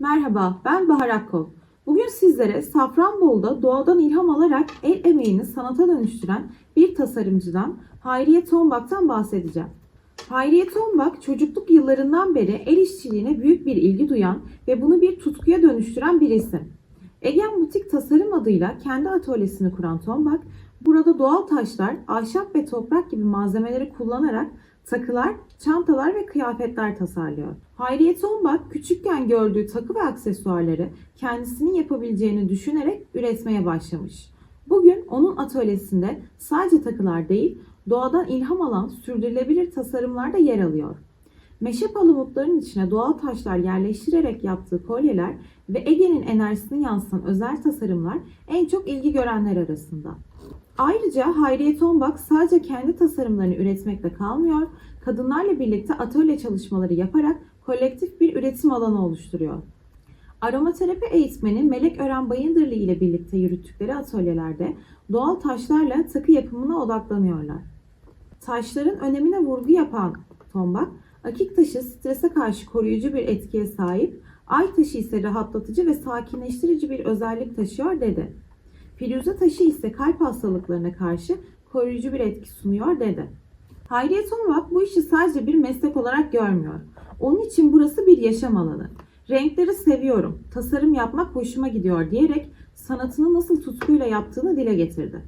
Merhaba, ben Bahar Akkol. Bugün sizlere Safranbolu'da doğadan ilham alarak el emeğini sanata dönüştüren bir tasarımcıdan Hayriye Tombak'tan bahsedeceğim. Hayriye Tombak çocukluk yıllarından beri el işçiliğine büyük bir ilgi duyan ve bunu bir tutkuya dönüştüren bir isim. Egen Butik Tasarım adıyla kendi atölyesini kuran Tombak, burada doğal taşlar, ahşap ve toprak gibi malzemeleri kullanarak takılar, çantalar ve kıyafetler tasarlıyor. Hayriye Tombak küçükken gördüğü takı ve aksesuarları kendisinin yapabileceğini düşünerek üretmeye başlamış. Bugün onun atölyesinde sadece takılar değil, doğadan ilham alan sürdürülebilir tasarımlar da yer alıyor. Meşe palamutların içine doğal taşlar yerleştirerek yaptığı kolyeler ve Ege'nin enerjisini yansıtan özel tasarımlar en çok ilgi görenler arasında. Ayrıca Hayriye Tombak sadece kendi tasarımlarını üretmekle kalmıyor, kadınlarla birlikte atölye çalışmaları yaparak kolektif bir üretim alanı oluşturuyor. Aromaterapi eğitmeni Melek Ören Bayındırlı ile birlikte yürüttükleri atölyelerde doğal taşlarla takı yapımına odaklanıyorlar. Taşların önemine vurgu yapan Tombak, akik taşı strese karşı koruyucu bir etkiye sahip, ay taşı ise rahatlatıcı ve sakinleştirici bir özellik taşıyor dedi. Firuze taşı ise kalp hastalıklarına karşı koruyucu bir etki sunuyor dedi. Hayriye Tombak bu işi sadece bir meslek olarak görmüyor. Onun için burası bir yaşam alanı. Renkleri seviyorum, tasarım yapmak hoşuma gidiyor diyerek sanatını nasıl tutkuyla yaptığını dile getirdi.